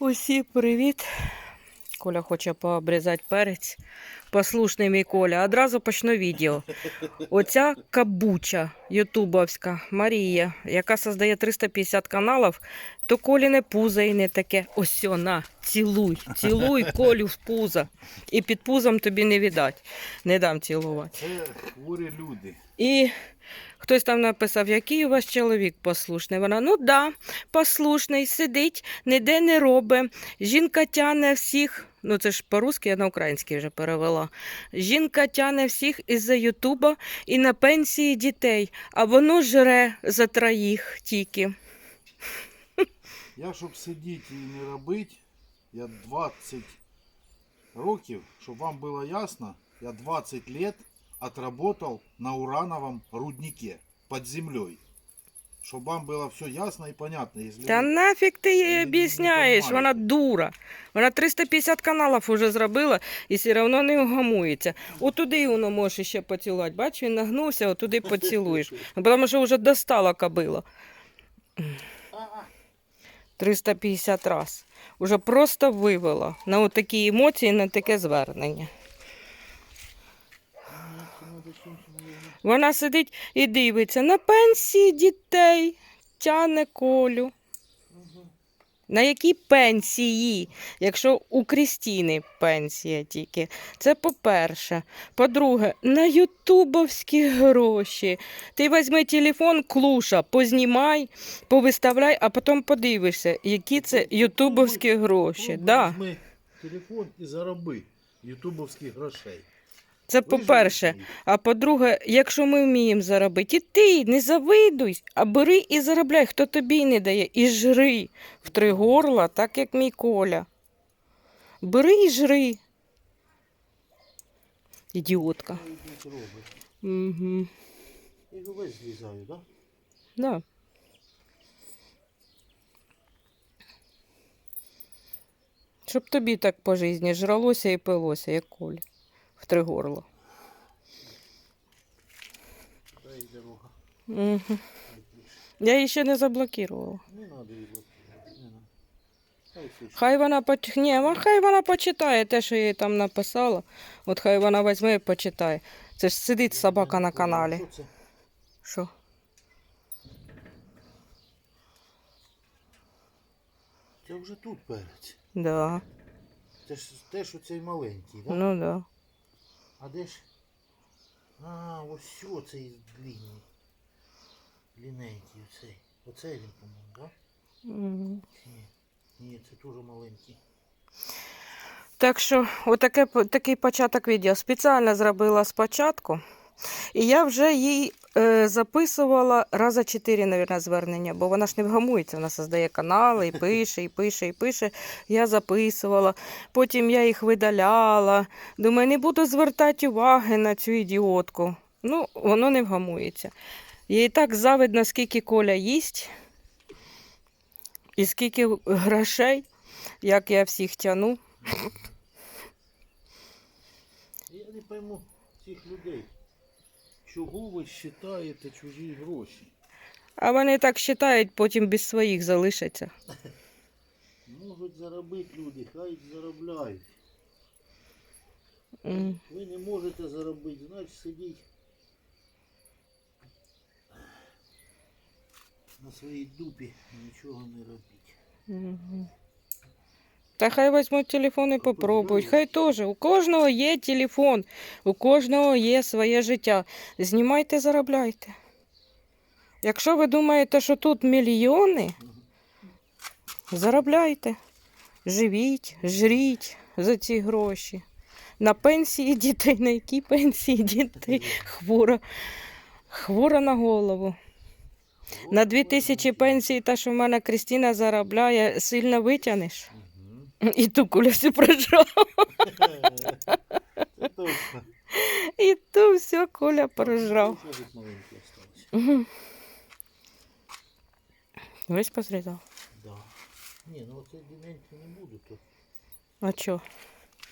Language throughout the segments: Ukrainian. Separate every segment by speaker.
Speaker 1: Усі привіт. Коля хоче пообрізати перець. Послушний мій Коля. Одразу почну відео. Оця кабуча ютубовська Марія, яка создає 350 каналів, то Коліне пузо і не таке. Ось на, цілуй, цілуй Колю в пузо. І під пузом тобі не віддать. Не дам цілувати.
Speaker 2: Це хворі люди.
Speaker 1: І хтось там написав, який у вас чоловік послушний. Вона, ну да, послушний, сидить, ніде не робить. Жінка тяне всіх. Ну це ж по-русски, я на український вже перевела. Жінка тяне всіх із-за Ютуба і на пенсії дітей, а воно жре за троїх тільки.
Speaker 2: Я, щоб сидіти і не робити, я 20 років, щоб вам було ясно, я 20 лет отработал на урановом руднике под землей. Щоб вам було все ясно і понятно. Если
Speaker 1: Та
Speaker 2: ви-
Speaker 1: нафіг ти їй об'ясняєш, вона дура. Вона 350 каналів уже зробила і все одно не вгамується. Отуди воно можеш ще поцілувати. Бач, він нагнувся, отуди поцілуєш. Ну, Тому що вже достала кобила. 350 раз. Уже просто вивела на такі емоції, на таке звернення. Вона сидить і дивиться на пенсії дітей, тяне колю. На якій пенсії, якщо у Крістіни пенсія тільки. Це по-перше. По-друге, на ютубовські гроші. Ти візьми телефон, клуша, познімай, повиставляй, а потім подивишся, які це ютубовські гроші.
Speaker 2: Пробуй
Speaker 1: Да.
Speaker 2: телефон і зароби ютубовських грошей.
Speaker 1: Це по-перше. А по-друге, якщо ми вміємо заробити, і ти не завидуй, а бери і заробляй, хто тобі не дає, і жри в три горла, так як мій Коля. Бери і жри. Ідіотка. Угу.
Speaker 2: Я весь злізаю, так?
Speaker 1: Да. Щоб тобі так по житті жралося і пилося, як Коля. В три горла.
Speaker 2: Да?
Speaker 1: Угу. Я її ще не заблокувала.
Speaker 2: Не треба її блокувати. Хай
Speaker 1: вона поч... Ні, хай вона почитає те, що я їй там написала. От хай вона візьме і почитає. Це ж сидить собака на каналі.
Speaker 2: Що це? Вже тут перець.
Speaker 1: Да.
Speaker 2: Це ж теж оцей маленький, так?
Speaker 1: Ну да.
Speaker 2: А де ж? А, ось оцей цей длинний. Длинненький оцей. Оцей він, по-моєму, так?
Speaker 1: Мгм.
Speaker 2: Ні. Ні, це дуже маленький.
Speaker 1: Так що, отаке, такий початок відео. Спеціально зробила спочатку. І я вже їй записувала раза чотири, мабуть, звернення, бо вона ж не вгамується, вона создає канали і пише, і пише, і пише. Я записувала, потім я їх видаляла. Думаю, не буду звертати уваги на цю ідіотку. Ну, воно не вгамується. Їй так завидно, скільки Коля їсть, і скільки грошей, як я всіх тяну.
Speaker 2: Я не пойму цих людей. Чого ви вважаєте чужі гроші?
Speaker 1: А вони так вважають, потім без своїх залишаться.
Speaker 2: Можуть заробити люди, хай заробляють. Ви не можете заробити, значить сидіть на своїй дупі нічого не робіть.
Speaker 1: Мгм. Та хай візьмуть телефон і попробують. Хай теж. У кожного є телефон, у кожного є своє життя. Знімайте, заробляйте. Якщо ви думаєте, що тут мільйони, заробляйте. Живіть, жріть за ці гроші. На пенсії дітей, на які пенсії дітей хвора, хвора на голову. На дві тисячі пенсії, та, що в мене Крістіна заробляє, сильно витягнеш. І ту кулю всю прожав. І ту все Коля прожрав.
Speaker 2: Маленький.
Speaker 1: Весь позрізав.
Speaker 2: Да. Ні, ну оце длинненький не буде, то.
Speaker 1: А чо?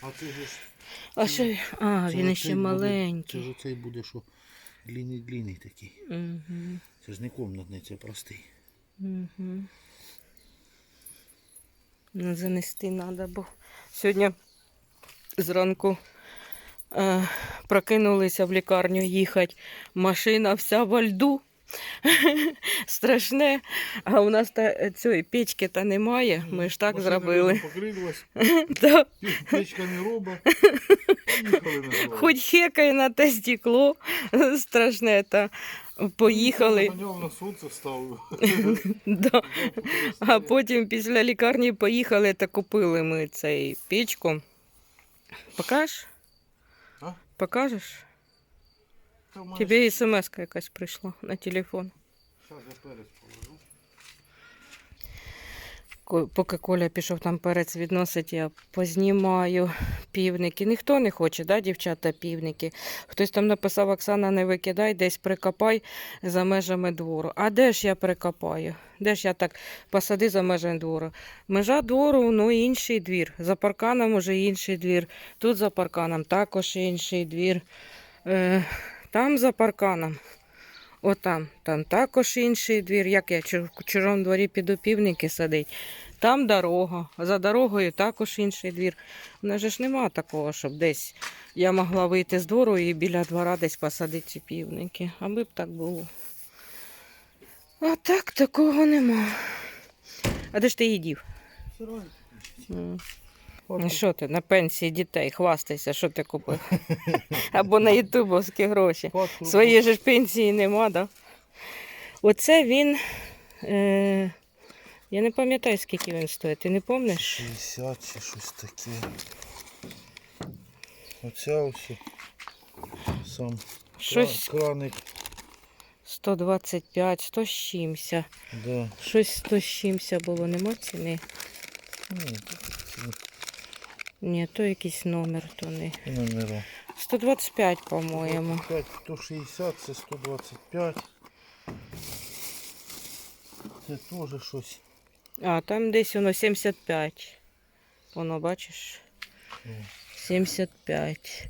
Speaker 2: А це ж
Speaker 1: А що? А, він ще
Speaker 2: буде- Це ж оцей буде, що длинний-длинний такий.
Speaker 1: Угу.
Speaker 2: Це ж не комнатний, це простий.
Speaker 1: Угу. Занести треба, бо сьогодні зранку е, прокинулися в лікарню їхати. Машина вся во льду. Страшне. А у нас та, цієї печки та немає. Ми ж так
Speaker 2: Машина
Speaker 1: зробили. Да.
Speaker 2: печка не дорогу.
Speaker 1: Хоч хекає на те стекло. Страшне та поїхали.
Speaker 2: Наганяв на сонце ставив.
Speaker 1: Да. А потім після лікарні поїхали та купили ми цей печку. Покажеш?
Speaker 2: А?
Speaker 1: Покажеш? Тебе смс якась прийшла на телефон.
Speaker 2: Зараз я перець
Speaker 1: Поки Коля пішов там перець відносить, я познімаю півники. Ніхто не хоче, да, дівчата, півники. Хтось там написав, Оксана, не викидай, десь прикопай за межами двору. А де ж я прикопаю? Де ж я так посади за межами двору? Межа двору, ну інший двір. За парканом уже інший двір. Тут за парканом також інший двір. Е, там за парканом. Отам, там також інший двір. Як я в чужому дворі піду півники садить. Там дорога, за дорогою також інший двір. У нас же ж нема такого, щоб десь я могла вийти з двору і біля двора десь посадити ці півники. Аби б так було. А так такого нема. А де ж ти їдів? М. Ну що ти на пенсії дітей хвастайся, що ти купив? Або на ютубовські гроші. Своєї ж пенсії нема, да? Оце він. Е, я не пам'ятаю, скільки він стоїть. Ти не пам'ятаєш?
Speaker 2: 60 чи щось таке. Оця ось сам
Speaker 1: Щось
Speaker 2: краник.
Speaker 1: 125, 100 з чимся.
Speaker 2: Да.
Speaker 1: Щось 100 з чимся було, нема ціни.
Speaker 2: Ну,
Speaker 1: Ні, то якийсь номер, то не.
Speaker 2: номера.
Speaker 1: 125, по-моєму.
Speaker 2: 125, 160, це 125. Це теж щось.
Speaker 1: А, там десь воно 75. Воно, бачиш?
Speaker 2: Ні.
Speaker 1: 75.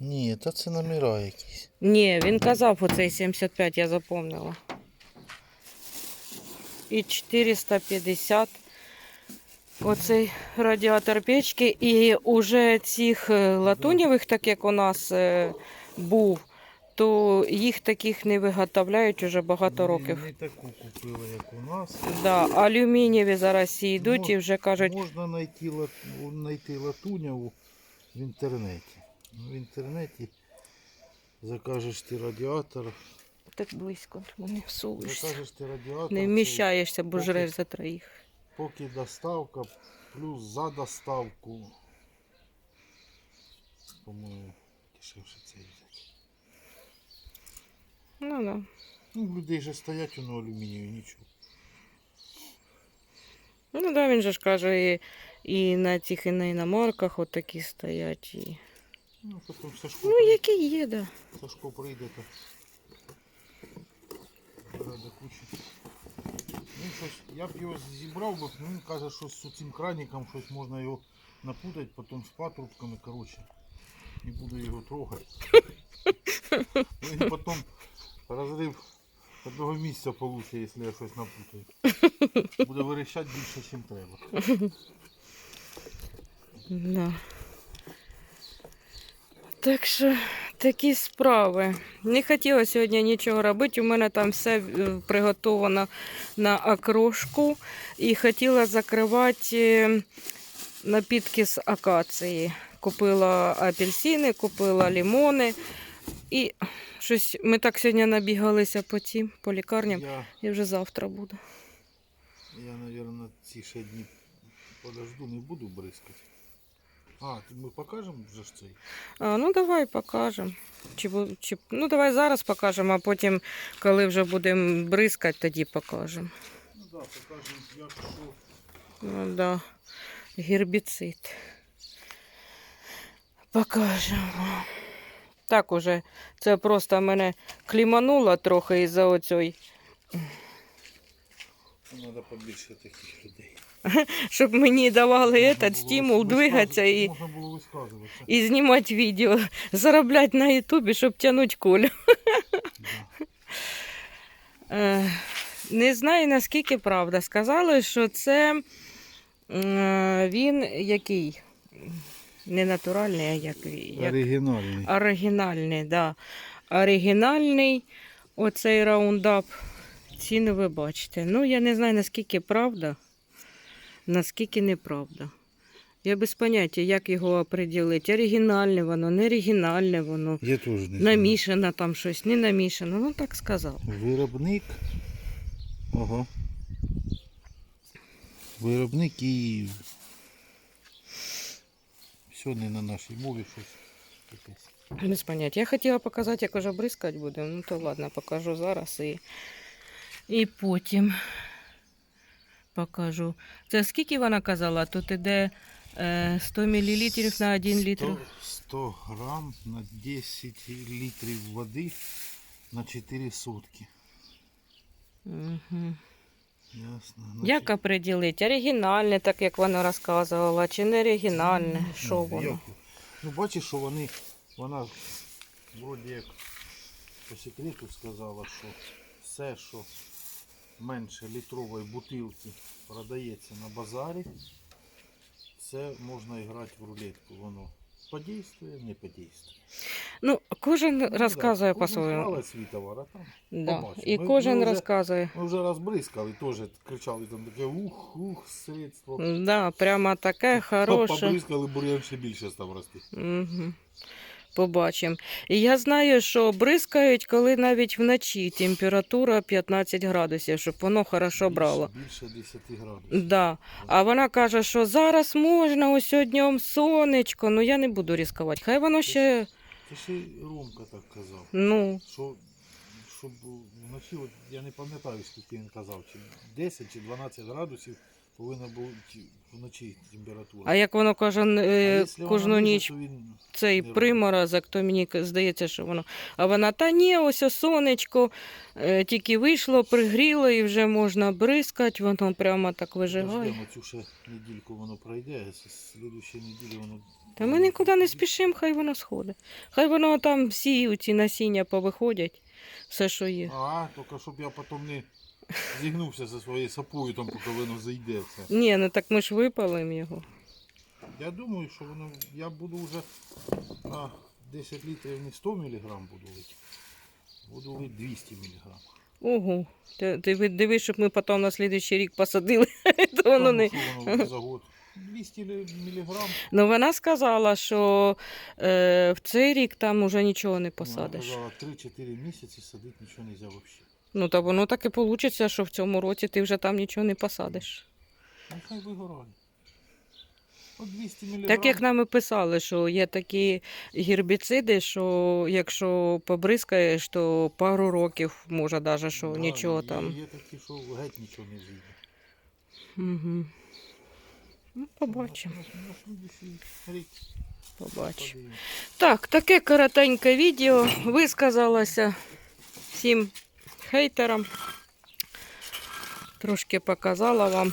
Speaker 2: Ні, та це номера якісь.
Speaker 1: Ні, він казав оцей 75, я запомнила. І 450 оцей радіатор печки. І уже цих е, латунєвих, так як у нас е, був, то їх таких не виготовляють уже багато
Speaker 2: Не-
Speaker 1: років.
Speaker 2: Не таку купили, як у нас.
Speaker 1: Да, алюмінієві зараз всі йдуть і вже кажуть,
Speaker 2: Можна знайти, лат... знайти латуняву в інтернеті. Ну, В інтернеті закажеш ти радіатор.
Speaker 1: так близько мене всовуєшся.
Speaker 2: Закажеш ти радіатор.
Speaker 1: Не вміщаєшся, бо жреш за троїх.
Speaker 2: Поки доставка, плюс за доставку. По-моєму, дешевше це взяти.
Speaker 1: Ну, да.
Speaker 2: Ну, людей же стоять воно алюмінієві, нічого.
Speaker 1: Ну да, він же ж каже, і, і на цих і на іномарках от такі стоять. І...
Speaker 2: Ну, потім Сашко,
Speaker 1: Ну,
Speaker 2: прийде,
Speaker 1: які є, да.
Speaker 2: Сашко прийде то. До кучі. Він щось, я б його зібрав, бо ну, він каже, що з цим краником щось можна його напутати, потім з патрубками, коротше. Не буду його трогати. Він потім розрив одного місця получить, якщо я щось напутаю. Буде вирішати більше, ніж треба.
Speaker 1: да. Так що такі справи. Не хотіла сьогодні нічого робити. У мене там все е, приготовано на окрошку. І хотіла закривати е, напітки з акації. Купила апельсини, купила лимони. І щось ми так сьогодні набігалися по цим, по лікарням.
Speaker 2: Я,
Speaker 1: І вже завтра буду.
Speaker 2: я, мабуть, ці ще дні подожду, не буду бризкати. А, ми покажемо вже ж цей.
Speaker 1: А, ну давай покажемо. Чи, чи, ну давай зараз покажемо, а потім, коли вже будемо бризкати, тоді покажемо.
Speaker 2: Ну так, да, покажемо, як що.
Speaker 1: Ну да. Гербіцид. Покажемо. Так уже. Це просто мене клімануло трохи із-за оцьої.
Speaker 2: Треба побільше таких людей.
Speaker 1: Щоб мені давали этот стимул двигатися і,
Speaker 2: Можна було висказуватися.
Speaker 1: і знімати відео, заробляти на Ютубі, щоб тягнути колю.
Speaker 2: Да.
Speaker 1: Е, Не знаю наскільки правда. Сказали, що це Він який? Не натуральний, а як, як
Speaker 2: Оригінальний.
Speaker 1: оригінальний, да. Оригінальний оцей раундап. Ціни ви бачите. Ну, я не знаю, наскільки правда, наскільки неправда. Я без поняття, як його оприділити. Оригінальне воно, не оригінальне воно.
Speaker 2: Я теж не знаю.
Speaker 1: Намішано там щось, не намішано. Ну так сказав.
Speaker 2: Виробник. Ага. Виробник Київ. Все не на нашій мові щось.
Speaker 1: Без поняття. Я хотіла показати, як уже бризкати будемо. Ну то ладно, покажу зараз і, і потім покажу. Це скільки вона казала? Тут іде е, 100 мл на 1 літр.
Speaker 2: 100, 100 грам на 10 літрів води на 4 сутки.
Speaker 1: Угу.
Speaker 2: Ясно.
Speaker 1: Як оприділити? Оригінальне, так як вона розказувала, чи не оригінальне? Що
Speaker 2: Ну,
Speaker 1: воно?
Speaker 2: як? Ну, бачиш, що вони, вона вроді як по секрету сказала, що все, що менше літрової бутилки продається на базарі, це можна грати в рулетку. Воно подействує, не подействує.
Speaker 1: Ну, кожен
Speaker 2: Ну,
Speaker 1: розказує
Speaker 2: да,
Speaker 1: по-своєму.
Speaker 2: свій товар, а там
Speaker 1: Да.
Speaker 2: побачимо.
Speaker 1: І
Speaker 2: Ми-
Speaker 1: кожен
Speaker 2: ми вже-
Speaker 1: розказує.
Speaker 2: Ми вже розбризкали, теж кричали там таке ух, ух, средство.
Speaker 1: Да, прямо таке хороше.
Speaker 2: Побризкали, бур'ян ще більше став рости.
Speaker 1: Угу. Побачимо. І я знаю, що бризкають, коли навіть вночі температура 15 градусів, щоб воно хорошо брало.
Speaker 2: Більше 10 градусів.
Speaker 1: Да. А вона каже, що зараз можна, ось днем сонечко. Ну я не буду ризикувати. Хай воно ще,
Speaker 2: Це ще й Ромка так казав.
Speaker 1: ну,
Speaker 2: Що, щоб вночі, от, я не пам'ятаю, скільки він казав, чи 10 чи 12 градусів повинна бути вночі температура.
Speaker 1: а як воно кожен,
Speaker 2: А
Speaker 1: е,
Speaker 2: якщо
Speaker 1: кожну
Speaker 2: ниже,
Speaker 1: ніч
Speaker 2: то він
Speaker 1: цей
Speaker 2: не
Speaker 1: приморозок, то мені здається, що воно. А вона, та ні, ось о сонечко, е, тільки вийшло, пригріло і вже можна бризкати, воно прямо так вижигає.
Speaker 2: Цю ще недільку воно пройде, а з слідущої неділі воно.
Speaker 1: Та ми нікуди не спішимо, хай воно сходить. Хай воно там всі ці насіння повиходять, все, що є.
Speaker 2: А, тільки щоб я потім не зігнувся за своєю сапою, там, поки воно зайде все.
Speaker 1: Ні, ну так ми ж випалимо його.
Speaker 2: Я думаю, що воно. Я буду вже на 10 літрів не 100 мг буду лити. Буду лити 200 мг.
Speaker 1: Ого. Ти, ти дивись, щоб ми потім на слідуючий рік посадили, то воно не.
Speaker 2: За год? 200 мг.
Speaker 1: Ну вона сказала, що е, в цей рік там уже нічого не посадиш.
Speaker 2: Казала, 3-4 місяці садити нічого не можна взагалі.
Speaker 1: Ну то воно так і вийде, що в цьому році ти вже там нічого не посадиш.
Speaker 2: Нехай вигорає. 200 мг.
Speaker 1: Так як нам і писали, що є такі гербіциди, що якщо побризкаєш, то пару років може навіть, що
Speaker 2: Да,
Speaker 1: нічого
Speaker 2: є,
Speaker 1: там.
Speaker 2: Є такі, що геть нічого не зійде.
Speaker 1: Угу. Ну, побачимо,
Speaker 2: рік
Speaker 1: побачимо. Так, таке коротеньке відео. Висказалася всім хейтерам. Трошки показала вам.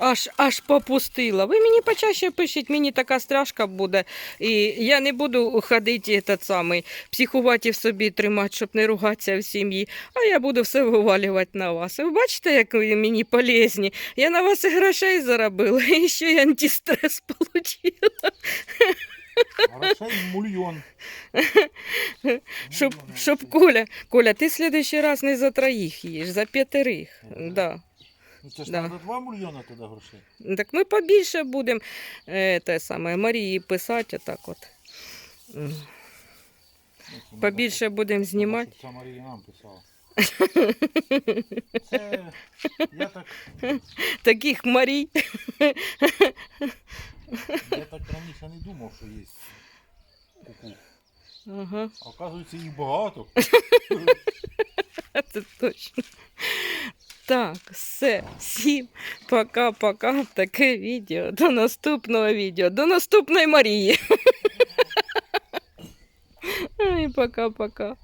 Speaker 1: Аж аж попустила. Ви мені почаще пишіть, мені така страшка буде. І я не буду ходити этот самий, психувати в собі тримати, щоб не ругатися в сім'ї. А я буду все вивалювати на вас. Ви бачите, як ви мені полезні? Я на вас і грошей заробила, і ще й антистрес отримала.
Speaker 2: Мульйон.
Speaker 1: Щоб, щоб. Коля, Коля, ти в следующий раз не за троїх їш, за п'ятерих.
Speaker 2: Ага.
Speaker 1: Да.
Speaker 2: Ну це ж
Speaker 1: Да.
Speaker 2: треба 2 мільйони тоді грошей.
Speaker 1: Так ми побільше будемо е, те саме, Марії писати, отак от.
Speaker 2: Це
Speaker 1: Побільше будемо знімати.
Speaker 2: Ця Марія нам писала. Це я так,
Speaker 1: Таких Марій.
Speaker 2: Я так раніше не думав, що є куку.
Speaker 1: Ага,
Speaker 2: А оказується їх багато.
Speaker 1: це точно. Так, все. Всім пока-пока. Таке відео. До наступного відео. До наступної Марії. Ай, пока-пока.